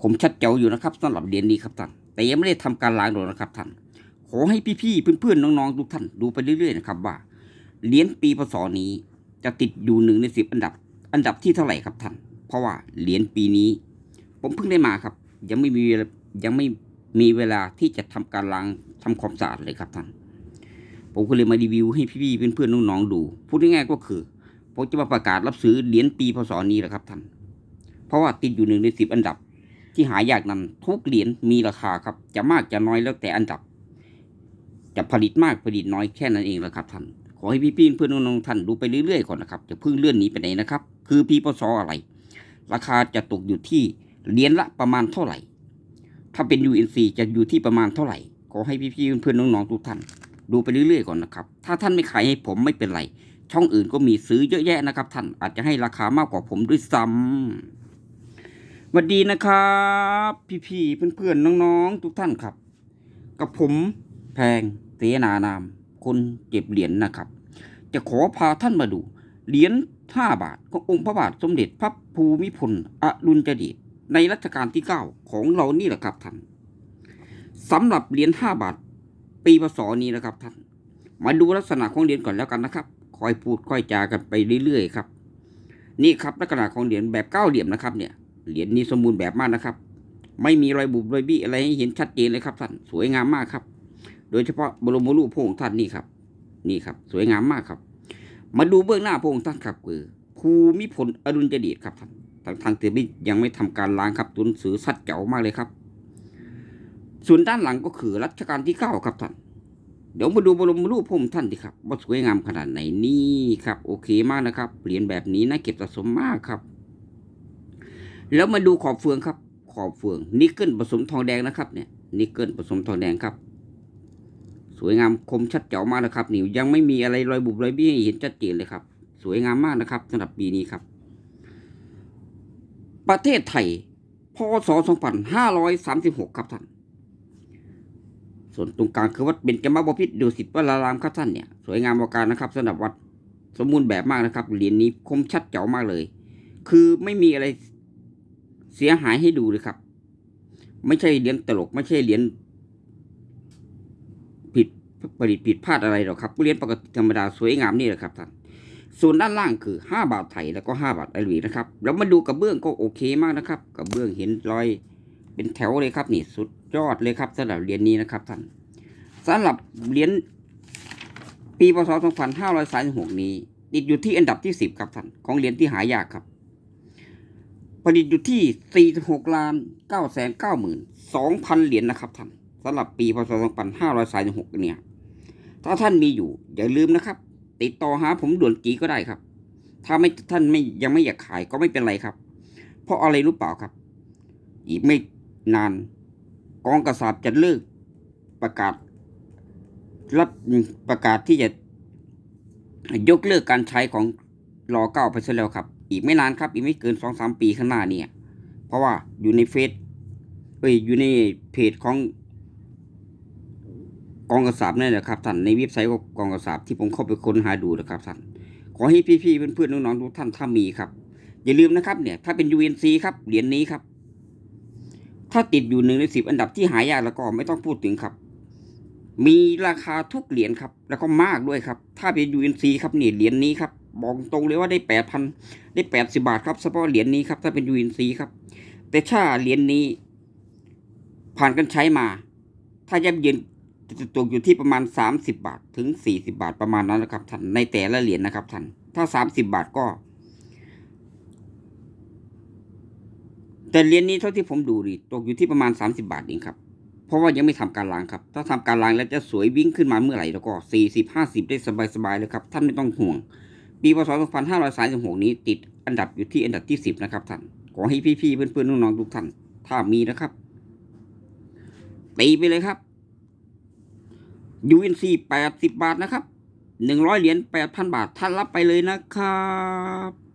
ผมชัดเจ๋วอยู่นะครับสำหรับเหรียญนี้ครับท่าน แต่ยังไม่ได้ทำการล้างหรอกนะครับท่าน ขอให้พี่ๆเพื่อนๆน้องๆทุกท่านดูไปเรื่อยๆนะครับว่าเหรียญปีพศนี้จะติดอยู่หนึ่งในสิบอันดับ อันดับที่เท่าไหร่ครับท่าน เพราะว่าเหรียญปีนี้ ผมเพิ่งได้มาครับ ยังไม่มีเวลายังไม่มีเวลาที่จะทำการล้างทำความสะอาดเลยครับท่าน ผมก็เลยมารีวิวให้พี่ๆเพื่อนๆน้องๆดู พูดง่ายๆก็คือผมจะมาประกาศรับซื้อเหรียญปีพศนี้แหละครับท่าน เพราะว่าติดอยู่หนึ่งในสิบอันดับ ที่หายากนั้นทุกเหรียญมีราคาครับ จะมากจะน้อยแล้วแต่อันดับ จะผลิตมากผลิตน้อยแค่นั้นเองละครับท่านขอให้พี่ๆเพื่อนน้องๆท่านดูไปเรื่อยๆก่อนนะครับจะพิ่งเลื่อนนี้ไปไหนนะครับ คือปีพศอะไร ราคาจะตกอยู่ที่เหรียญละประมาณเท่าไหร่ ถ้าเป็น UNC จะอยู่ที่ประมาณเท่าไหร่ขอให้พี่ๆเพื่อนน้องๆทุกท่าน ดูไปเรื่อยๆก่อนนะครับ ถ้าท่านไม่ขายให้ผมไม่เป็นไร ช่องอื่นก็มีซื้อเยอะแยะนะครับ ท่านอาจจะให้ราคามากกว่าผมด้วยซ้ำ สวัสดีนะครับ พี่ๆเพื่อนๆน้องๆ ทุกท่านครับ กับผมแพงเสนานาม คนเก็บเหรียญนะครับ จะขอพาท่านมาดู เหรียญห้าบาทขององค์พระบาทสมเด็จพระภูมิพลอดุลยเดชในรัชกาลที่เก้าของเรานี่แหละครับท่านสำหรับเหรียญห้าบาท ปีพศนี้นะครับท่าน มาดูลักษณะของเหรียญก่อนแล้วกันนะครับคอยพูดค่อยจากันไปเรื่อยๆครับ นี่ครับลักษณะของเหรียญแบบเก้าเหลี่ยมนะครับเนี่ย เหรียญนี้สมบูรณ์แบบมากนะครับ ไม่มีรอยบุบรอยบี้อะไรให้เห็นชัดเจนเลยครับท่านสวยงามมากครับ โดยเฉพาะบรมรูปพระองค์ท่านนี่ครับ นี่ครับ สวยงามมากครับ มาดูเบื้องหน้าพระองค์ท่านครับคือภูมิพลอดุลยเดชครับท่านทางทางเตรียมยังไม่ทำการล้างครับตัวหนังสือสัดเจ๋วมากเลยครับ ส่วนด้านหลังก็คือรัชกาลที่เก้าครับท่านเดี๋ยวมาดูบรมรูปพระองค์ท่านดีครับว่าสวยงามขนาดไหนนี่ครับ โอเคมากนะครับ เหรียญแบบนี้น่าเก็บสะสมมากครับ แล้วมาดูขอบเฟืองครับ ขอบเฟืองนิกเกิลผสมทองแดงนะครับเนี่ยนิกเกิลผสมทองแดงครับ สวยงามคมชัดเจ๋วมากนะครับนี่ยังไม่มีอะไรรอยบุบรอยบี้ให้เห็นชัดเจนเลยครับ สวยงามมากนะครับสำหรับปีนี้ครับ ประเทศไทยพศ 2536 ครับท่าน ส่วนตรงกลางคือวัดเบญจมบพิตรดุสิตวรารามครับท่านเนี่ยสวยงามประการนะครับสำหรับวัดสมบูรณ์แบบมากนะครับเหรียญนี้คมชัดเจ๋วมากเลย คือไม่มีอะไร เสียหายให้ดูเลยครับ ไม่ใช่เหรียญตลก ไม่ใช่เหรียญผิดผลิตผิดพลาดอะไรหรอกครับเหรียญปกติธรรมดาสวยงามนี่แหละครับท่านส่วนด้านล่างคือ 5 บาทไทยแล้วก็ 5 บาทไอรีนะครับแล้วมาดูกระเบื้องก็โอเคมากนะครับกระเบื้องเห็นรอยเป็นแถวเลยครับนี่สุดยอดเลยครับสำหรับเหรียญนี้นะครับท่านสำหรับเหรียญปีพศ2536 นี้ ติดอยู่ที่อันดับที่ 10 ครับท่านของเหรียญที่หายากครับ ลิตอยู่ที่ 46ล้าน9 9 2,000 เหรียญนะครับท่านสำหรับปีพศ2536เนี่ย ถ้าท่านมีอยู่ อย่าลืมนะครับ ติดต่อหาผมด่วนจีก็ได้ครับ ถ้าไม่ท่านไม่ยังไม่อยากขายก็ไม่เป็นไรครับ เพราะอะไรรู้เปล่าครับ อีกไม่นาน กองกระสาบจะเลิกประกาศ รับประกาศที่จะยกเลิกการใช้ของรอเก้าไปซะแล้วครับ อีกไม่นานครับ อีกไม่เกินสองสามปีข้างหน้าเนี่ย เพราะว่าอยู่ในเฟซเอ้ยอยู่ในเพจของกองกระสาบนี่นแหละครับท่านในเว็บไซต์ของกองกระสาบที่ผมเข้าไปค้นหาดูนะครับท่านขอให้พี่ๆเพื่อนๆน้องๆทุกท่านถ้ามีครับ อย่าลืมนะครับเนี่ย ถ้าเป็น UNC ครับเหรียญนี้ครับ ถ้าติดอยู่หนึ่งในสิบอันดับที่หายากแล้วก็ไม่ต้องพูดถึงครับ มีราคาทุกเหรียญครับ แล้วก็มากด้วยครับ ถ้าเป็น UNC ครับเนี่ยเหรียญนี้ครับ บอกตรงเลยว่าได้แปดพันได้แปดสิบาทครับเฉพาะเหรียญนี้ครับ ถ้าเป็น UNC ครับ แต่ถ้าเหรียญนี้ ผ่านกันใช้มา ถ้ายับเย็นจะตกอยู่ที่ประมาณ30บาทถึง40บาทประมาณนั้นนะครับท่านในแต่ละเหรียญนะครับท่านถ้า30บาทก็ แต่เหรียญนี้เท่าที่ผมดูดิตกอยู่ที่ประมาณ30บาทเองครับเพราะว่ายังไม่ทำการล้างครับ ถ้าทำการล้างแล้วจะสวยวิ่งขึ้นมาเมื่อไหร่แล้วก็40 50ได้สบายๆเลยครับ ท่านไม่ต้องห่วง ปีพศ 2536 นี้ติดอันดับอยู่ที่อันดับที่ 10 นะครับท่าน ขอให้พี่ๆเพื่อนๆน้องๆทุกท่าน ถ้ามีนะครับ ตีไปเลยครับ UNC แปดสิบบาทนะครับหนึ่งร้อยเหรียญแปดพันบาท ท่านรับไปเลยนะครับ